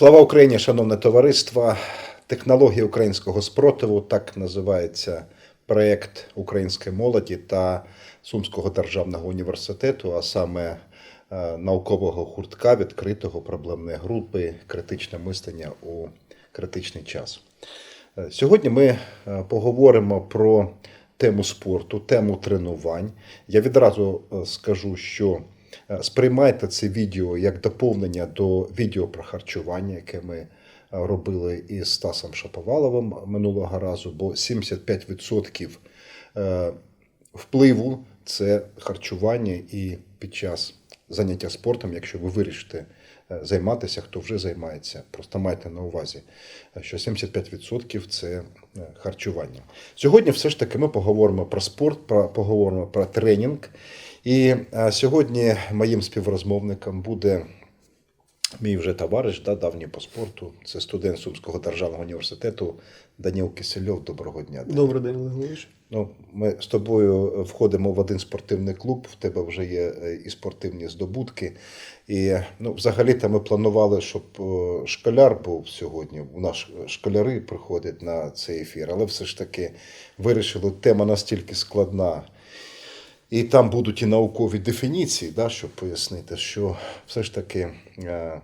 Слава Україні, шановне товариство! Технології українського спротиву так називається проєкт української молоді та Сумського державного університету, а саме е, наукового гуртка відкритого проблемної групи критичне мислення у критичний час. Е, Сьогодні ми е, поговоримо про тему спорту, тему тренувань. Я відразу скажу, що сприймайте це відео як доповнення до відео про харчування, яке ми е, робили із Стасом Шаповаловим минулого разу, бо 75% е, впливу це харчування і під час заняття спортом, якщо ви вирішите е, займатися, хто вже займається, просто майте на увазі, е, що 75% це е, харчування. Сьогодні все ж таки ми поговоримо про спорт, поговоримо про тренінг. І е, сьогодні моїм співрозмовником буде мій вже товариш, да, давній по спорту. Це студент Сумського державного університету Даніл Кисельов. Доброго дня. Даніл. Добрий день, Леонідович. Ну, ми з тобою входимо в один спортивний клуб, в тебе вже є е, і спортивні здобутки. І ну, взагалі-то ми планували, щоб е, школяр був сьогодні. У нас школяри приходять на цей ефір, але все ж таки вирішили, тема настільки складна. І там будуть і наукові дефініції, да, щоб пояснити, що все ж таки е,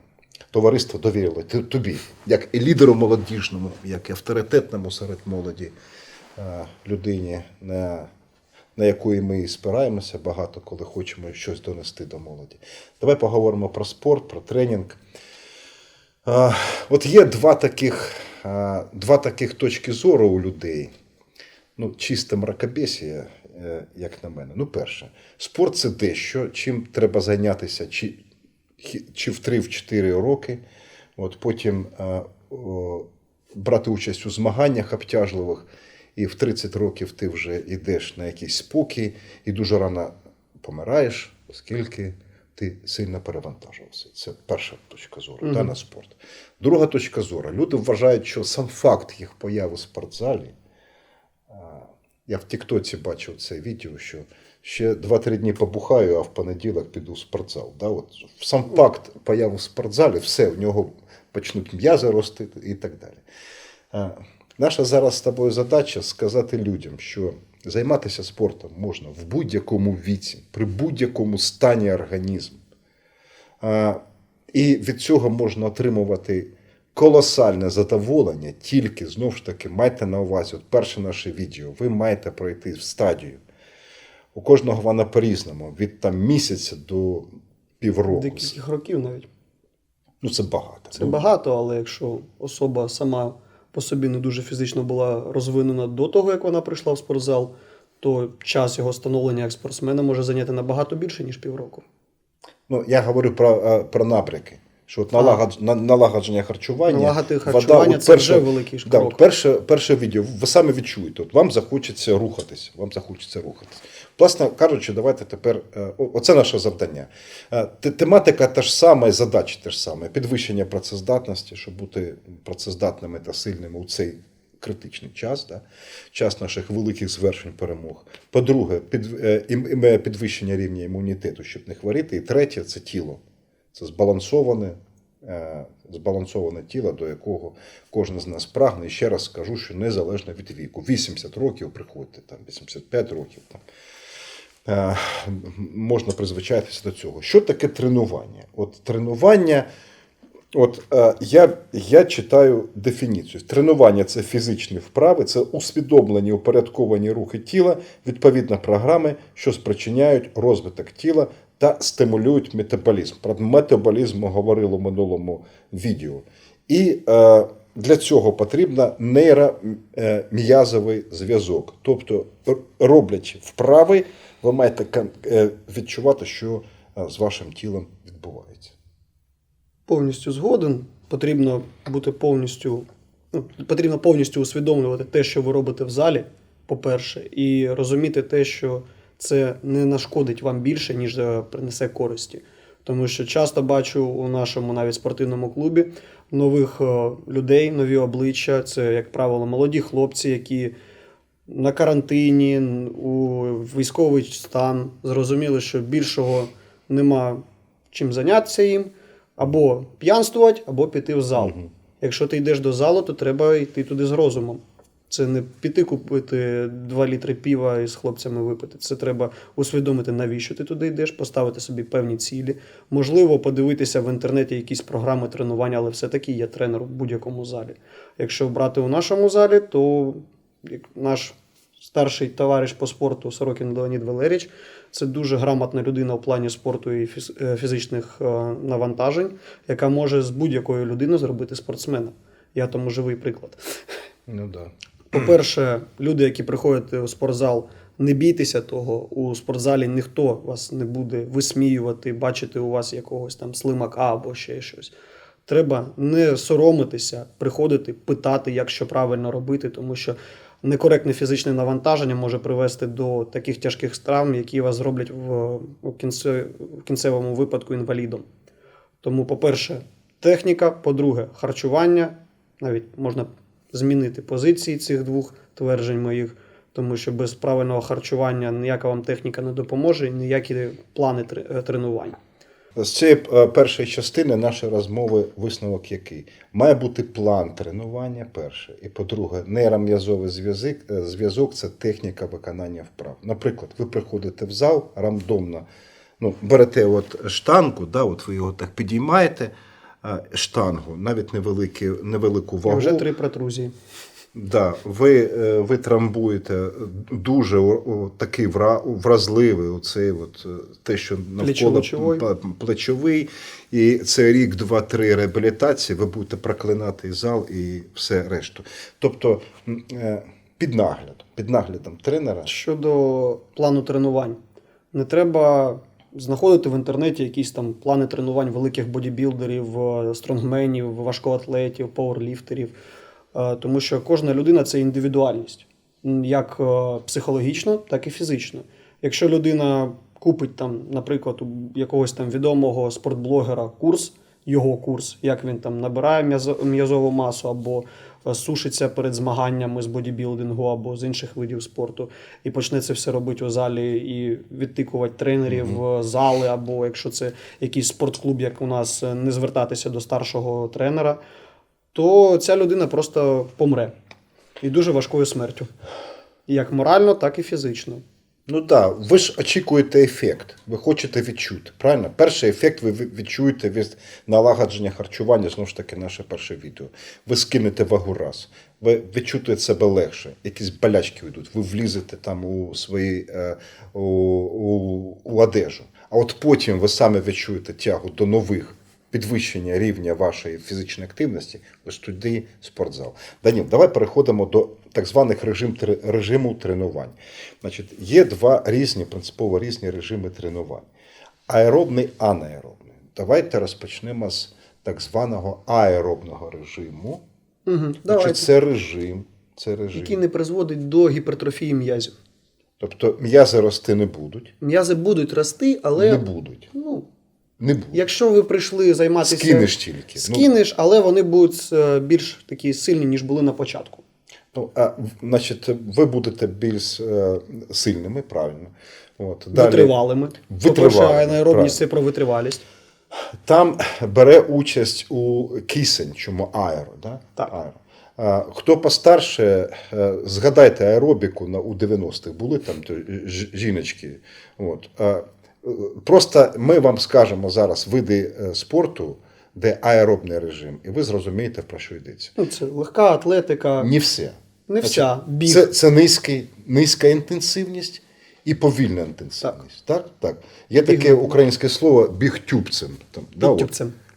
товариство довірило тобі, як і лідеру молодіжному, як і авторитетному серед молоді е, людині, на, на якої ми і спираємося багато, коли хочемо щось донести до молоді. Давай поговоримо про спорт, про тренінг. Е, От є два таких, два таких точки зору у людей. Ну, чисте мракобесія, як на мене. Ну, перше, спорт це дещо, чим треба зайнятися чи, чи в 3-4 роки. От потім е, о, брати участь у змаганнях обтяжливих, і в 30 років ти вже йдеш на якийсь спокій і дуже рано помираєш, оскільки ти сильно перевантажився. Це перша точка зору Мгм. да, на спорт. Друга точка зору. Люди вважають, що сам факт їх появи в спортзалі. Я в Тіктоці бачив це відео, що ще 2-3 дні побухаю, а в понеділок піду в спортзал. Да? От сам факт появи в спортзалі, все, в нього почнуть м'язи рости і так далі. А, Наша зараз з тобою задача сказати людям, що займатися спортом можна в будь-якому віці, при будь-якому стані організму. А, І від цього можна отримувати колосальне задоволення, тільки знову ж таки майте на увазі, от перше наше відео, ви маєте пройти в стадію. У кожного вона по-різному, від там місяця до півроку. Декількох років навіть. Ну, це багато. Це багато, але якщо особа сама по собі не дуже фізично була розвинена до того, як вона прийшла в спортзал, то час його становлення як спортсмена може зайняти набагато більше, ніж півроку. Ну, я говорю про, про напряки. Що от налагодж, налагодження харчування. Налагати вода, харчування от це перше- вже великий Да, крок. перше, перше відео, ви самі відчуєте, от вам захочеться рухатись. Вам захочеться рухатись. Власне кажучи, давайте тепер. е, Оце наше завдання. Е, те- Тематика та ж сама, і задачі те ж саме. Підвищення працездатності, щоб бути працездатними та сильними у цей критичний час, да? час наших великих звершень перемог. По-друге, під, е, підвищення рівня імунітету, щоб не хворіти. І третє це тіло. Це збалансоване, е, збалансоване тіло, до якого кожен з нас прагне. І ще раз скажу, що незалежно від віку. 80 років приходьте, там, 85 років. Там. Е, Можна призвичайтися до цього. Що таке тренування? От тренування, от е, я, я читаю дефініцію. Тренування це фізичні вправи, це усвідомлені упорядковані рухи тіла, відповідно програми, що спричиняють розвиток тіла та стимулюють метаболізм. Про метаболізм ми говорили у минулому відео. І е, для цього потрібен нейром'язовий зв'язок. Тобто, роблячи вправи, ви маєте е, відчувати, що е, з вашим тілом відбувається. Повністю згоден. Потрібно бути повністю, ну, потрібно повністю усвідомлювати те, що ви робите в залі, по-перше, і розуміти те, що це не нашкодить вам більше, ніж е, принесе користі. Тому що часто бачу у нашому навіть спортивному клубі нових е, людей, нові обличчя. Це, як правило, молоді хлопці, які на карантині, у військовий стан, зрозуміли, що більшого нема чим зайнятися їм. Або п'янствувати, або піти в зал. Якщо ти йдеш до залу, то треба йти туди з розумом. Це не піти купити 2 літри піва і з хлопцями випити. Це треба усвідомити, навіщо ти туди йдеш, поставити собі певні цілі. Можливо, подивитися в інтернеті якісь програми тренування, але все-таки є тренер в будь-якому залі. Якщо брати у нашому залі, то наш старший товариш по спорту Сорокін Леонід Валерійович це дуже грамотна людина в плані спорту і е, фізичних е, навантажень, яка може з будь-якої людини зробити спортсмена. Я тому живий приклад. Ну да. По-перше, люди, які приходять у спортзал, не бійтеся того. У спортзалі ніхто вас не буде висміювати, бачити у вас якогось там слимака або ще щось. Треба не соромитися, приходити, питати, як що правильно робити, тому що некоректне фізичне навантаження може привести до таких тяжких травм, які вас зроблять в, кінцевому випадку інвалідом. Тому, по-перше, техніка, по-друге, харчування. Навіть можна змінити позиції цих двох тверджень моїх, тому що без правильного харчування ніяка вам техніка не допоможе, ніякі плани е, тренувань. З цієї е, першої частини нашої розмови висновок який? Має бути план тренування перше. І по-друге, нейром'язовий зв'язок, е, зв'язок це техніка виконання вправ. Наприклад, ви приходите в зал рандомно, ну, берете от штангу, да, от ви його так підіймаєте, штангу, навіть невеликі, невелику І вже три протрузії. Да, ви, е, ви трамбуєте дуже о- такий вра- вразливий, оцей от, е, те, що навколо Плечовий. І це рік, два-три реабілітації, ви будете проклинати зал і все решту. Тобто е, під наглядом, під наглядом тренера. Щодо плану тренувань, не треба знаходити в інтернеті якісь там плани тренувань великих бодібілдерів, е, стронгменів, важкоатлетів, пауерліфтерів, е, тому що кожна людина це індивідуальність, як е, психологічно, так і фізично. Якщо людина купить там, наприклад, у якогось там відомого спортблогера курс, його курс, як він там набирає м'язову масу або сушиться перед змаганнями з бодібілдингу або з інших видів спорту, і почне це все робити у залі і відтикувати тренерів, е, зали, або якщо це якийсь спортклуб, як у нас, е, не звертатися до старшого тренера, то ця людина просто помре. І дуже важкою смертю. Як морально, так і фізично. Ну так, да, ви ж очікуєте ефект, ви хочете відчути. Правильно? Перший ефект ви відчуєте від налагодження харчування, знову ж таки, наше перше відео. Ви скинете вагу раз, ви відчуєте себе легше, якісь болячки йдуть, ви влізете там у свої е, у, у, у одежу. А от потім ви самі відчуєте тягу до нових підвищення рівня вашої фізичної активності, ось тоді спортзал. Даніл, давай переходимо до так званих режим, режиму тренувань. Значить, є два різні, принципово різні режими тренувань: аеробний, анаеробний. Давайте розпочнемо з так званого аеробного режиму. Угу. Значить, це режим. Це режим. Який не призводить до гіпертрофії м'язів. Тобто м'язи рости не будуть. М'язи будуть рости, але Не будуть. ну, Не будуть. якщо ви прийшли займатися. Скинеш тільки. Ну, Скинеш, але вони будуть е, більш такі сильні, ніж були на початку. Ну, а, значить, ви будете більш е, сильними, правильно. От, Витривалими. Витривалими, По-перше, це про витривалість. Там бере участь у кисень, чому аеро. Да? Так. аеро. А, хто постарше, е, згадайте аеробіку на, у 90-х, були там то, ж- жіночки. От. А, е, просто ми вам скажемо зараз види е, спорту, де аеробний режим, і ви зрозумієте, про що йдеться. Ну, це легка атлетика. Не все. Не вся. Біг. Це, це низький, низька інтенсивність і повільна інтенсивність. Так? Так. Є Біг таке українське слово бігтюбцем. Там, да,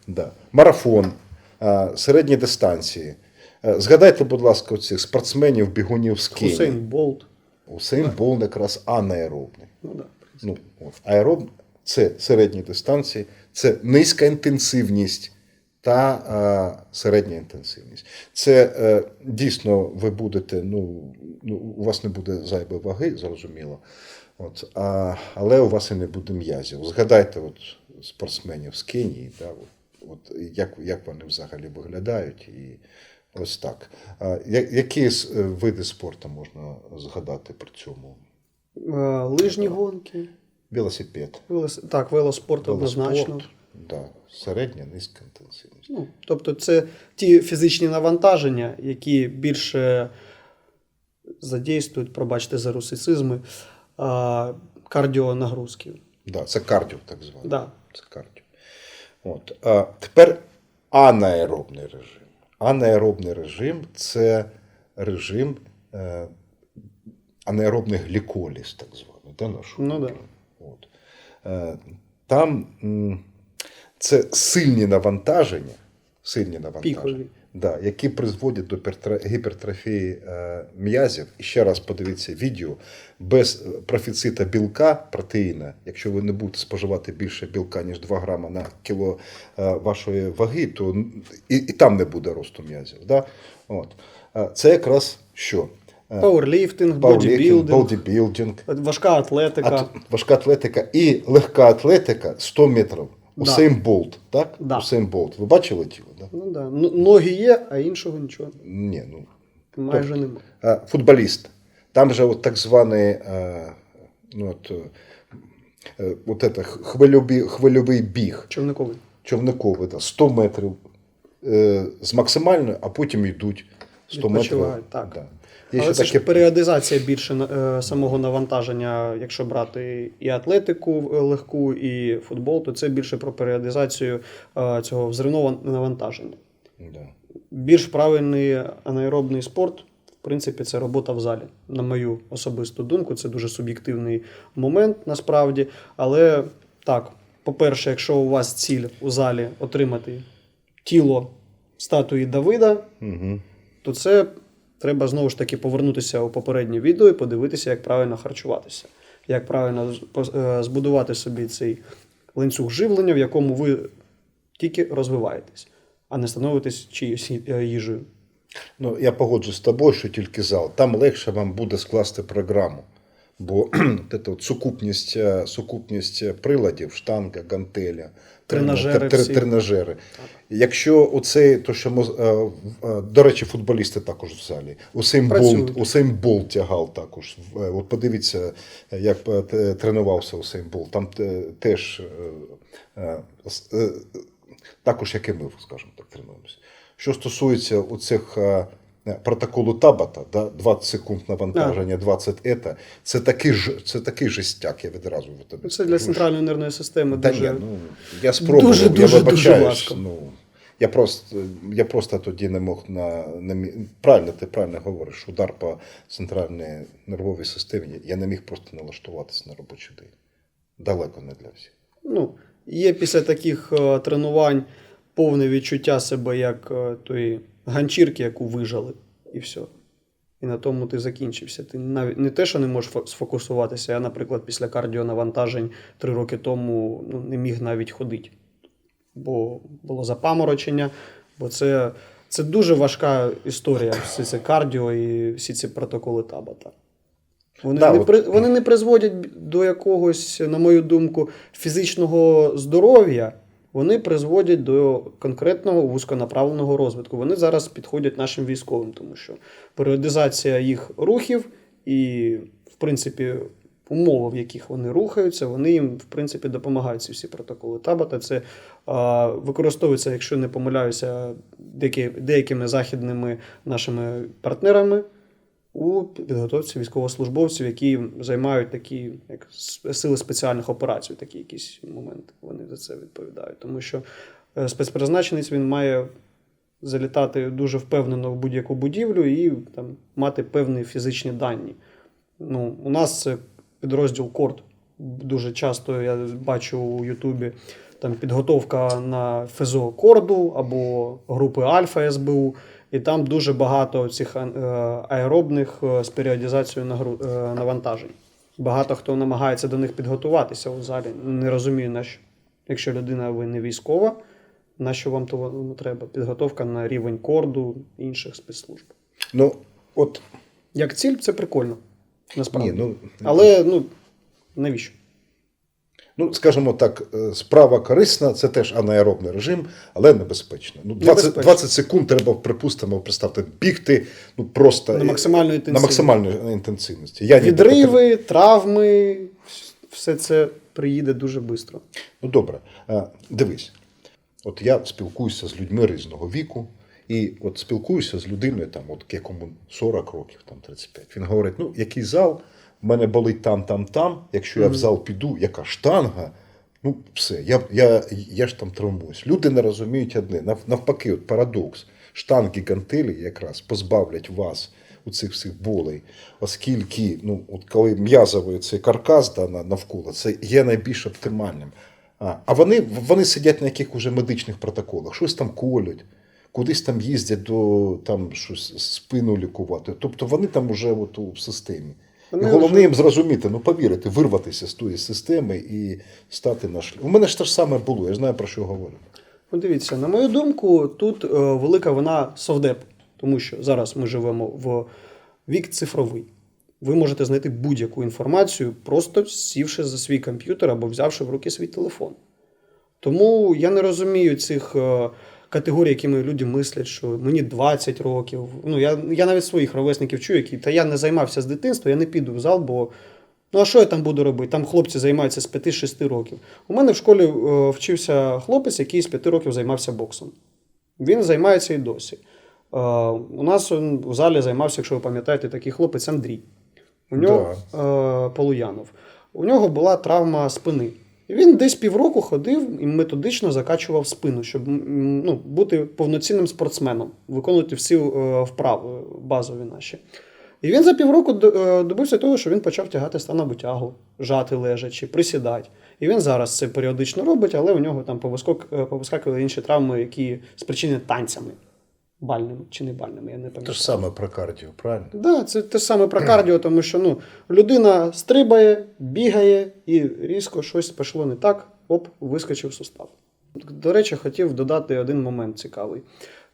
Да. Марафон, середні дистанції. Згадайте, будь ласка, оцих спортсменів, бігунів з Кенії. Хусейн Болт. Усейн Болт якраз анаеробний. Ну, да. Ну, от. Аероб це середні дистанції, це низька інтенсивність та а, середня інтенсивність. Це е, дійсно ви будете, ну, ну, у вас не буде зайвої ваги, зрозуміло. От, а, але у вас і не буде м'язів. Згадайте от, спортсменів з Кенії, да, от, от, як, як вони взагалі виглядають. І ось так. А, я- які е, види спорту можна згадати при цьому? Е, Лижні гонки. Велосипед. Велос... Так, велоспорт однозначно. Да. Середня, низька інтенсивність. Ну, тобто, це ті фізичні навантаження, які більше задействують, пробачте за русицизми, кардіонагрузки. Да, це кардіо, так зване. Да. Це кардіо. От. А тепер анаеробний режим. Анаеробний режим це режим е, анаеробний гліколіз, так званий. Да, Ну да. От. Е, Там це сильні навантаження, сильні навантаження, Пікові. да, які призводять до гіпертрофії е, м'язів. І ще раз подивіться відео. Без е, профіцита білка, протеїна, якщо ви не будете споживати більше білка, ніж 2 грама на кіло е, вашої ваги, то і, і там не буде росту м'язів. Да? От. Е, Це якраз що? Е, Пауерліфтинг, бодібілдинг, важка атлетика. Ат- важка атлетика і легка атлетика 100 метрів. Да. Усейн Болт, так? Да. Усейн Болт. Ви бачили тіло? Да? Ну, да. Ну, Ноги є, а іншого нічого. Ні, ну. Майже немає. А, футболіст. Там же от так званий е, ну, от, е, е, от это, хвильовий, хвильовий біг, Човниковий. човниковий, да, 100 метрів е, з максимальною, а потім йдуть 100 метрів. Відпочивають, так. Да. Є Але ще це таке ж періодизація більше е, самого навантаження, якщо брати і атлетику е, легку, і футбол, то це більше про періодизацію е, цього взривного навантаження. Да. Більш правильний анаеробний спорт, в принципі, це робота в залі. На мою особисту думку, це дуже суб'єктивний момент насправді. Але так, по-перше, якщо у вас ціль у залі отримати тіло статуї Давида, Угу. то це треба знову ж таки повернутися у попереднє відео і подивитися, як правильно харчуватися, як правильно е, збудувати собі цей ланцюг живлення, в якому ви тільки розвиваєтесь, а не становитесь чиюсь е, їжею. Ну, я погоджуюсь з тобою, що тільки зал. Там легше вам буде скласти програму. Бо от от сукупність, е, сукупність приладів, штанга, гантеля, Тренажери тр- тр- тренажери. Якщо оцей, то що ми, е, е, до речі, футболісти також в залі. Усейн. Болт, Усейн Болт тягав також. Е, От подивіться, як тренувався Усейн Болт. Там теж також, як і ми, скажімо так, тренуємося. Що стосується оцих протоколу Табата, да, 20 секунд навантаження, 20 ета, це такий ж це такий жестяк, я відразу в тобі. Це для центральної нервної системи Та дуже. ні, ну, я спробував, дуже, я дуже, важко. Ну, я, просто, я просто тоді не мог на, на правильно, ти правильно говориш, удар по центральній нервовій системі. Я не міг просто налаштуватися на робочий день. Далеко не для всіх. Ну, є після таких е, тренувань повне відчуття себе як е, тої ганчірки, яку вижали, і все. І на тому ти закінчився. Ти навіть не те, що не можеш сфокусуватися. Я, наприклад, після кардіонавантажень три роки тому ну, не міг навіть ходити. Бо було запаморочення, бо це, це дуже важка історія, все це кардіо і всі ці протоколи табата. Вони, Да, не при, вони не призводять до якогось, на мою думку, фізичного здоров'я. Вони призводять до конкретного вузьконаправленого розвитку. Вони зараз підходять нашим військовим, тому що періодизація їх рухів і, в принципі, умови, в яких вони рухаються, вони їм, в принципі, допомагають ці всі протоколи Табата. Це а, використовується, якщо не помиляюся, деякі, деякими західними нашими партнерами у підготовці військовослужбовців, які займають такі як сили спеціальних операцій, такі якісь моменти. Вони за це відповідають. Тому що е, спецпризначенець він має залітати дуже впевнено в будь-яку будівлю і там мати певні фізичні дані. Ну, у нас це підрозділ Корд. Дуже часто я бачу у Ютубі там підготовка на ФЗО Корду або групи Альфа СБУ, і там дуже багато цих е, аеробних е, з періодизацією нагру- е, навантажень. Багато хто намагається до них підготуватися у залі. Не розумію, на що. Якщо людина ви не військова, на що вам ну, треба? Підготовка на рівень корду інших спецслужб. Ну, от Як ціль, це прикольно. Насправді. ні, ну, Але ну, навіщо? Ну, скажімо так, е, справа корисна, це теж анаеробний режим, але небезпечно. Ну, 20, 20 секунд треба, припустимо, представте, бігти ну, просто На максимальну на інтенсивність. максимальній інтенсивності. Я ніби Відриви, травми, все це приїде дуже швидко. Ну добре, Е, дивись. От я спілкуюся з людьми різного віку, і от спілкуюся з людиною, там, от якому 40 років, там 35. Він говорить: ну, який зал, в мене болить там, там, там. Якщо я в зал піду, яка штанга, ну все, я, я, я ж там травмуюсь. Люди не розуміють одне. Нав- Навпаки, от парадокс. Штанги гантелі якраз позбавлять вас у цих всіх болей, оскільки, ну, от коли м'язовий цей каркас да, навколо, це є найбільш оптимальним. А, а вони, вони сидять на яких уже медичних протоколах, щось там колють, кудись там їздять до там щось спину лікувати. Тобто вони там уже от у системі. І головне вже- їм зрозуміти, ну повірити, вирватися з тої системи і стати на шлях. У мене ж те ж саме було, я знаю про що говорю. Ну, дивіться, на мою думку, тут е, велика вина совдепу, тому що зараз ми живемо в вік цифровий. Ви можете знайти будь-яку інформацію, просто сівши за свій комп'ютер або взявши в руки свій телефон. Тому я не розумію цих категорій, якими люди мислять, що мені 20 років. Ну, я, я навіть своїх ровесників чую, які та я не займався з дитинства, я не піду в зал, бо ну а що я там буду робити? Там хлопці займаються з 5-6 років. У мене в школі е, вчився хлопець, який з 5 років займався боксом. Він займається і досі. Е, у нас в залі займався, якщо ви пам'ятаєте, такий хлопець Андрій. У нього е, Полуянов. У нього була травма спини. Він десь півроку ходив і методично закачував спину, щоб ну, бути повноцінним спортсменом, виконувати всі е, вправи базові наші. І він за півроку е, добився того, що він почав тягати станову тягу, жати лежачи, присідати. І він зараз це періодично робить, але у нього там е, повискакували інші травми, які спричинені танцями. Бальними чи не бальними, я не пам'ятаю. Те ж саме про кардіо, правильно? Да, це те ж саме про кардіо, тому що ну, людина стрибає, бігає і різко щось пішло не так, оп, вискочив сустав. До речі, хотів додати один момент цікавий.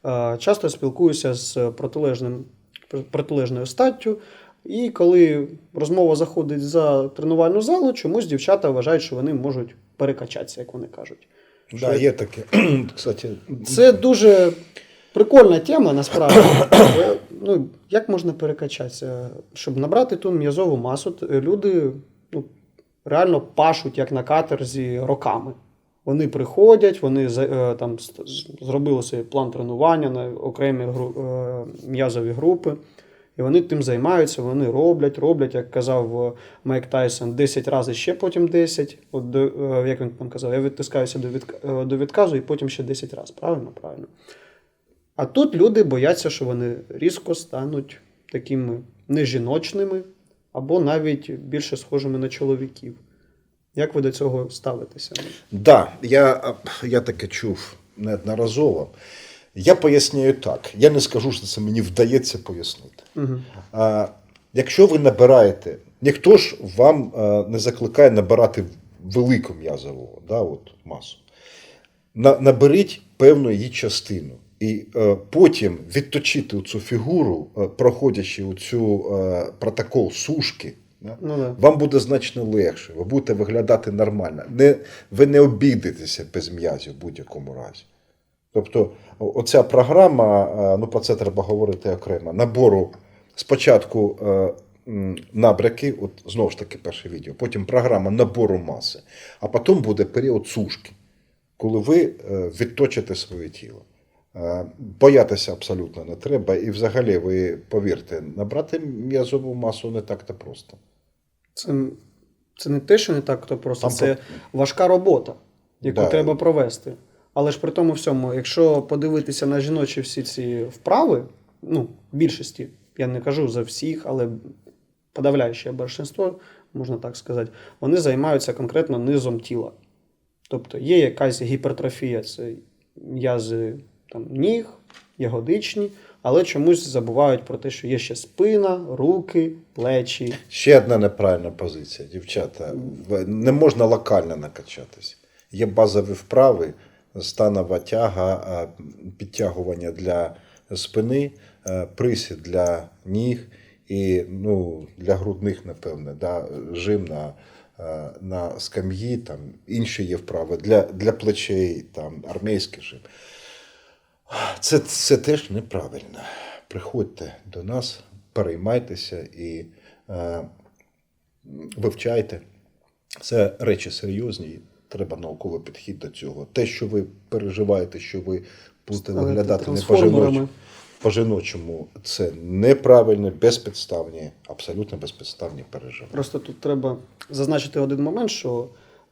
Е, Часто спілкуюся з протилежним, протилежною статтю, і коли розмова заходить за тренувальну залу, чомусь дівчата вважають, що вони можуть перекачатися, як вони кажуть. Да, є таке. Кстати, Це дуже прикольна тема, насправді. Ну, як можна перекачатися? Щоб набрати ту м'язову масу, люди ну, реально пашуть, як на каторзі, роками. Вони приходять, вони е, там зробили свій план тренування на окремі гру- е, м'язові групи. І вони тим займаються, вони роблять, роблять, як казав е, Майк Тайсон, 10 разів ще потім 10. От як він там казав, я відтискаюся до відказу і потім ще 10 разів. Правильно? Правильно. А тут люди бояться, що вони різко стануть такими нежіночними або навіть більше схожими на чоловіків. Як ви до цього ставитеся? Да, я, я таке чув неодноразово. Я поясняю так. Я не скажу, що це мені вдається пояснити. Угу. А, якщо ви набираєте, ніхто ж вам а, не закликає набирати велику м'язову да, от, масу. На, наберіть певну її частину. І е, потім відточити цю фігуру, е, проходячи цю е, протокол сушки, да, Ну, да. вам буде значно легше, ви будете виглядати нормально. Не, ви не обійдетеся без м'язів в будь-якому разі. Тобто, оця програма, е, ну про це треба говорити окремо, набору спочатку е, набряки, от знову ж таки перше відео, потім програма набору маси, а потім буде період сушки, коли ви е, відточите своє тіло. Е, Боятися абсолютно не треба. І взагалі, ви повірте, набрати м'язову масу не так-то просто. Це, це не те, що не так, то просто Там це важка робота, яку Да. треба провести. Але ж при тому всьому, якщо подивитися на жіночі всі ці вправи, ну, більшості, я не кажу за всіх, але подавляюче більшинство, можна так сказати, вони займаються конкретно низом тіла. Тобто є якась гіпертрофія, це м'язи там, ніг, ягодичні, але чомусь забувають про те, що є ще спина, руки, плечі. Ще одна неправильна позиція, дівчата. Не можна локально накачатись. Є базові вправи, станова тяга, підтягування для спини, присід для ніг і ну, для грудних, напевне, да, жим на, на скам'ї, там, інші є вправи для, для плечей, там, армійський жим. Це, це теж неправильно. Приходьте до нас, переймайтеся і е, вивчайте. Це речі серйозні, треба науковий підхід до цього. Те, що ви переживаєте, що ви будете виглядати не по-жіночому, по-жіночому, це неправильно, безпідставні, абсолютно безпідставні переживання. Просто тут треба зазначити один момент, що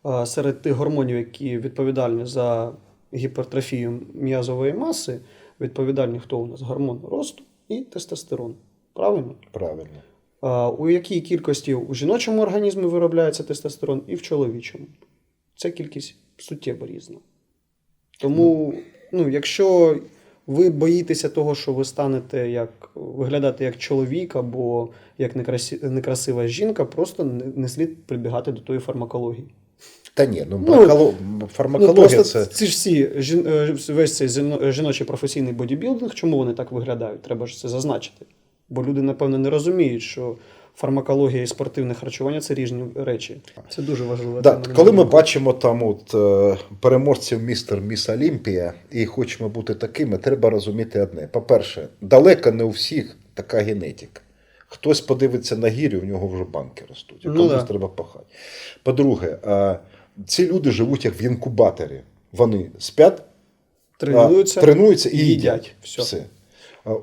е, серед тих гормонів, які відповідальні за гіпертрофію м'язової маси, відповідальні хто у нас гормон росту і тестостерон. Правильно? Правильно. А, у якій кількості у жіночому організмі виробляється тестостерон і в чоловічому. Ця кількість суттєво різна. Тому, ну, якщо ви боїтеся того, що ви станете як, виглядати як чоловік або як некрасива жінка, просто не, слід прибігати до тої фармакології. Та ні, ну, Ну, фармаколо- Ну, це. ці ж всі е, весь цей жіночий професійний бодібілдинг, чому вони так виглядають? Треба ж це зазначити. Бо люди, напевно, не розуміють, що фармакологія і спортивне харчування це різні речі. Це дуже важливо. Да, коли ми бачимо там от, е, переможців містер Міс Олімпія і хочемо бути такими, треба розуміти одне. По-перше, далеко не у всіх така генетика. Хтось подивиться на гірю, у нього вже банки ростуть. І Ну да. треба пахати. По-друге, е, ці люди живуть як в інкубаторі. Вони спять, тренуються, тренуються і і їдять. Все. Все.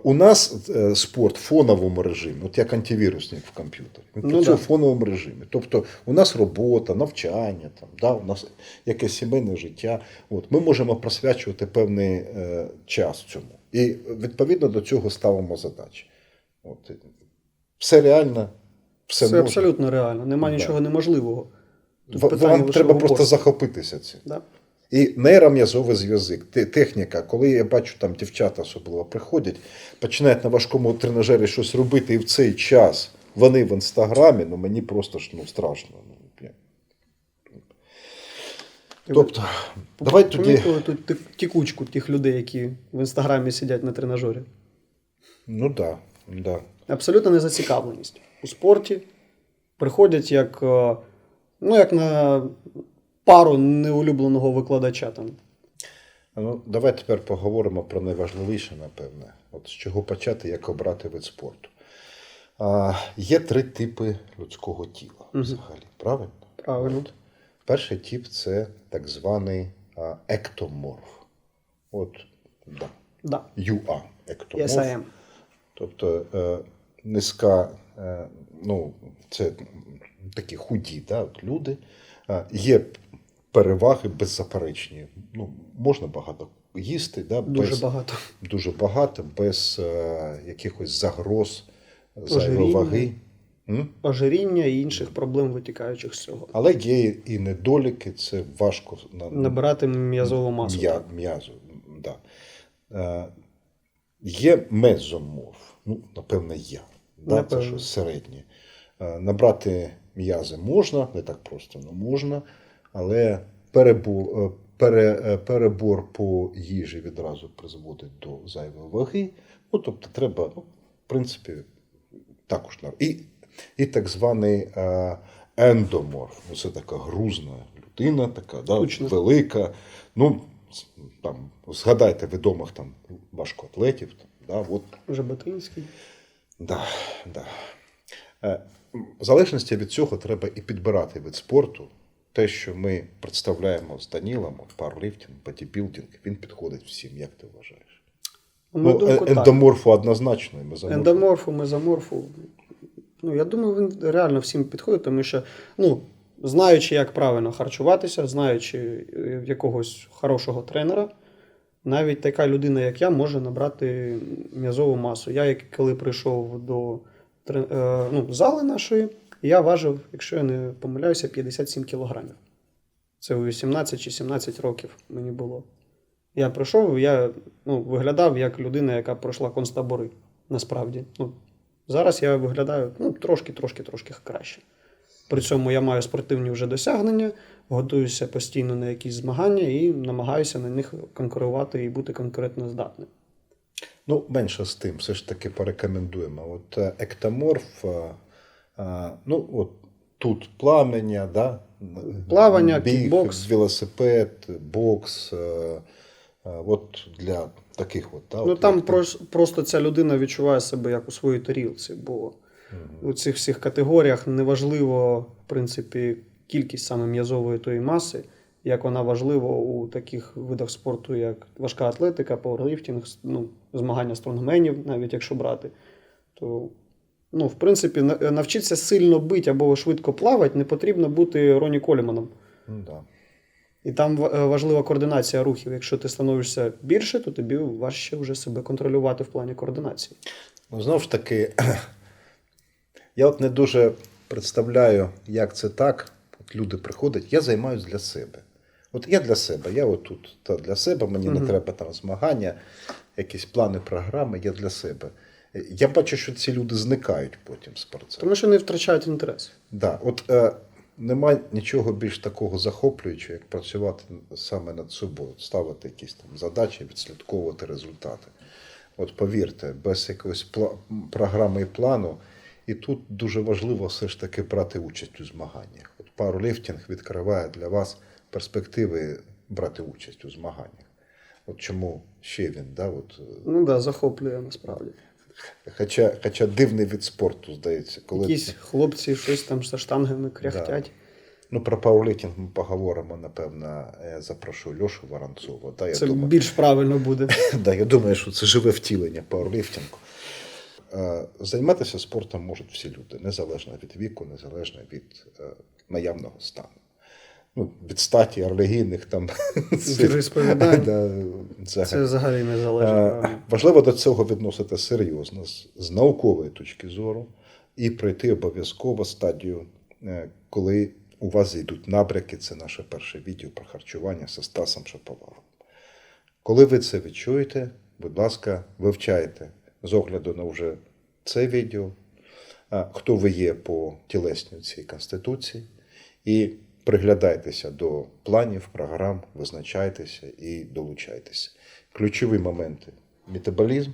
У нас е, спорт в фоновому режимі, от як антивірусник в комп'ютері. Він Ну працює да. в фоновому режимі. Тобто у нас робота, навчання, там, да, у нас якесь сімейне життя. От, ми можемо присвячувати певний е, час цьому. І відповідно до цього ставимо задачі. От, все реально, все, Це можна. абсолютно реально. Нема Да. нічого неможливого. Тут питання Вам треба просто упорстві. захопитися цим. Да? І нейром'язовий зв'язок, техніка, коли я бачу, там дівчата особливо приходять, починають на важкому тренажері щось робити, і в цей час вони в інстаграмі, ну мені просто ж ну, страшно. Ну, Тобто, давай тоді. Тут тікучку тих людей, які в інстаграмі сидять на тренажері. Ну так, да, да. Абсолютна незацікавленість у спорті. Приходять як, е, ну, як на пару неулюбленого викладача. Там. Ну, давай тепер поговоримо про найважливіше, напевне. От з чого почати, як обрати вид спорту. А, є три типи людського тіла Мгм. взагалі, правильно? Правильно. От. Перший тип це так званий а, ектоморф. От, да. Да. ЮА ектоморф. Yes, I am. Тобто е, низька, е, ну, це такі худі да, от люди. Е, є переваги беззаперечні. Ну, можна багато їсти, да, Дуже без, багато. дуже багато, без е, якихось загроз, зайвої ваги. М? Ожиріння і інших проблем, витікаючих з цього. Але є і недоліки, це важко на, Набирати м'язову масу. М'я, м'язу. Да. Е, є мезоморф, ну, напевне, я. Да, це що середнє. Е, набрати м'язи можна, не так просто, але можна, але перебор, е, пере, е, перебор по їжі відразу призводить до зайвої ваги. Ну, тобто, треба, ну, в принципі, також і, і так званий е, ендоморф. Ну, це така грузна людина, така да, велика. Ну, там, згадайте відомих там важкоатлетів. Там, да, от, Жаботинський. да, да. В залежності від цього треба і підбирати вид спорту. Те, що ми представляємо з Данілом, от парлифтинг, бодібілдинг, він підходить всім, як ти вважаєш? На Ну, думку, е- так. ендоморфу однозначно, і мезоморфу. Ендоморфу, мезоморфу. Ну, я думаю, він реально всім підходить, тому що, ну, знаючи, як правильно харчуватися, знаючи е, якогось хорошого тренера, навіть така людина, як я, може набрати м'язову масу. Я, як коли прийшов до ну, зали нашої, я важив, якщо я не помиляюся, 57 кілограмів. Це у 18 чи 17 років мені було. Я прийшов, я ну, виглядав як людина, яка пройшла концтабори, насправді. Ну, зараз я виглядаю ну, трошки, трошки, трошки краще. При цьому я маю спортивні вже досягнення, готуюся постійно на якісь змагання і намагаюся на них конкурувати і бути конкурентно здатним. Ну, менше з тим, все ж таки порекомендуємо. От е, ектоморф, е, е, ну, от тут пламення, да? Плавання, біг, кікбокс. велосипед, бокс. От для таких от. Да, Ну от там прос- просто ця людина відчуває себе як у своїй тарілці, бо Мгм. у цих всіх категоріях неважливо, в принципі, кількість саме м'язової тої маси, як вона важлива у таких видах спорту, як важка атлетика, пауерліфтинг, ну, змагання стронгменів, навіть якщо брати, то ну, в принципі, навчитися сильно бити або швидко плавати не потрібно бути Роні Коліманом. Ну, да. І там е, важлива координація рухів. Якщо ти становишся більше, то тобі важче вже себе контролювати в плані координації. Ну, знову ж таки, я от не дуже представляю, як це так. От люди приходять, я займаюся для себе. От я для себе, я отут та для себе, мені не треба там змагання, якісь плани, програми, я для себе. Я бачу, що ці люди зникають потім з процесу. Тому що не втрачають інтерес. Да, от е, немає нічого більш такого захоплюючого, як працювати саме над собою, ставити якісь там задачі, відслідковувати результати. От повірте, без якоїсь пла- програми і плану, і тут дуже важливо все ж таки брати участь у змаганнях. От пауерліфтинг відкриває для вас перспективи брати участь у змаганнях. От чому ще він, да, от, е, Ну да, захоплює насправді. хоча, хоча дивний від спорту, здається, коли Якісь хлопці щось там за штангами кряхтять. Ну, про пауерліфтинг ми поговоримо, напевно, я запрошу Льошу Воронцова. Да, я, Це думаю, більш правильно буде. да, я думаю, що це живе втілення пауерліфтингу. Е, Займатися спортом можуть всі люди, незалежно від віку, незалежно від е, наявного стану. Ну, від статі, релігійних там. Це взагалі не залежить. Е. Важливо до цього відносити серйозно, з, з наукової точки зору, і пройти обов'язково стадію, е, коли у вас зійдуть набряки. Це наше перше відео про харчування зі Стасом Шаповалом. Коли ви це відчуєте, будь ласка, вивчайте з огляду на вже це відео, хто ви є по тілесній цій конституції, і приглядайтеся до планів, програм, визначайтеся і долучайтеся. Ключові моменти метаболізм,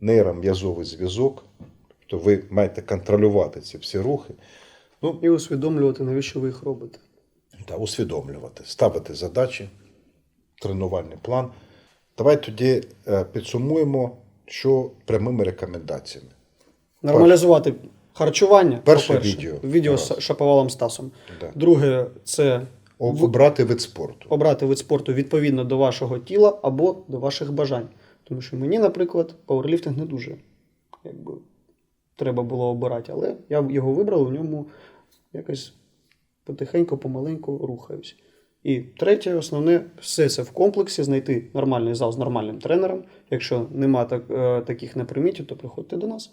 нейром'язовий зв'язок, тобто ви маєте контролювати ці всі рухи, ну, І усвідомлювати, навіщо ви їх робите. та усвідомлювати, ставити задачі, тренувальний план. Давай тоді е, підсумуємо, що прямими рекомендаціями. Нормалізувати харчування. Перше по-перше, відео. Відео Раз. з Шаповалом Стасом. Да. Друге, це Обрати вид спорту. обрати вид спорту відповідно до вашого тіла або до ваших бажань. Тому що мені, наприклад, пауерліфтинг не дуже якби, треба було обирати, але я його вибрав, у ньому якось потихеньку, помаленьку рухаюсь. І третє, основне, все це в комплексі, знайти нормальний зал з нормальним тренером. Якщо нема так, е, таких на приміті, то приходьте до нас.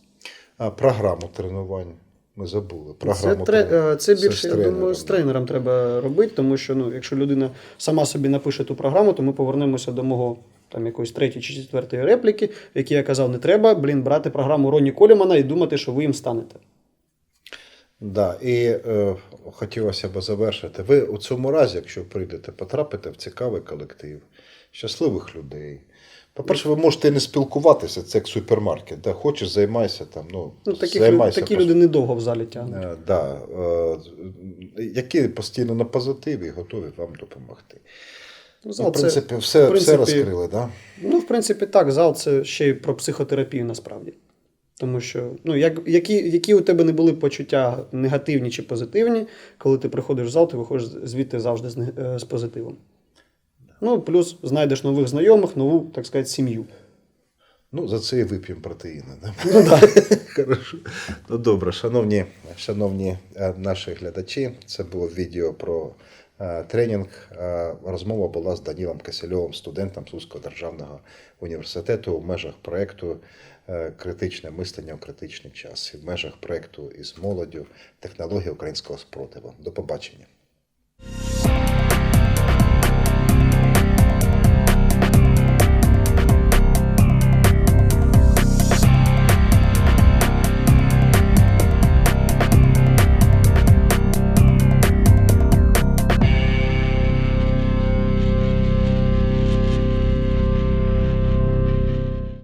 А, програму тренувань. Ми забули. Це, Програму тре, тренувань. е, це більше, я думаю, з тренером треба робити, тому що ну, якщо людина сама собі напише ту програму, то ми повернемося до мого там якоїсь третьої чи четвертої репліки, в якій я казав, не треба, блін, брати програму Ронні Колімана і думати, що ви їм станете. Да, і е, хотілося б завершити. Ви у цьому разі, якщо прийдете, потрапите в цікавий колектив, щасливих людей. По-перше, ви можете не спілкуватися, це як супермаркет. Да? Хочеш, займайся там. Ну, Ну, таких, займайся такі просто. люди недовго в залі тягнуть. Е, Да, е, які постійно на позитиві і готові вам допомогти. Ну, Ну, в принципі, це, все, в принципі, все розкрили, да? ну, в принципі, так, зал це ще й про психотерапію насправді. Тому що, ну, як, які, які у тебе не були почуття негативні чи позитивні, коли ти приходиш в зал, ти виходиш звідти завжди з, е, з позитивом. Ну, плюс знайдеш нових знайомих, нову, так сказати, сім'ю. Ну, за це і вип'ємо протеїни. Да? Ну, да. Хорошо. Ну добре, шановні, шановні е, наші глядачі, це було відео про е, тренінг. Е, Розмова була з Данілом Кисельовим, студентом Сузького державного університету в межах проєкту Критичне мислення у критичний час і в межах проєкту із молоддю технології українського спротиву. До побачення.